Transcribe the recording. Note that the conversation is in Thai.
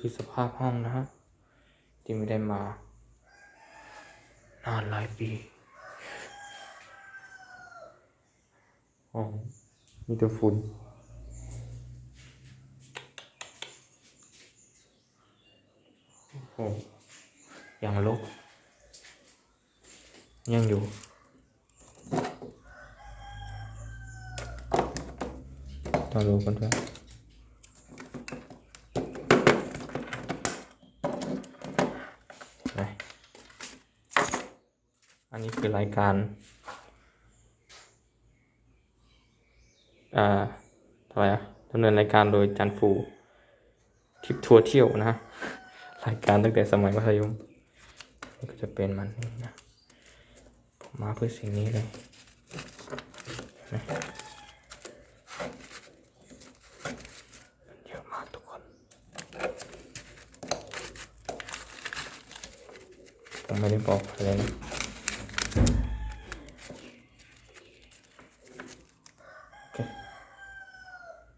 คือสภาพห้องนะฮะที่ไม่ได้มา นานหลายปีโอ้มีแต่ฝุ่นโอ้โหยังลกยังอยู่ต้องดูกันด้ว ยไหนอันนี้คือรายการอ่าทำไมอะดำเนินรายการโดยจันฟูทริปทัวร์เที่ยวนะรายการตั้งแต่สมัยมัธยมก็จะเป็นมันนี่นะผมมาเพื่อสิ่งนี้เลยนะมากทุกคน ผม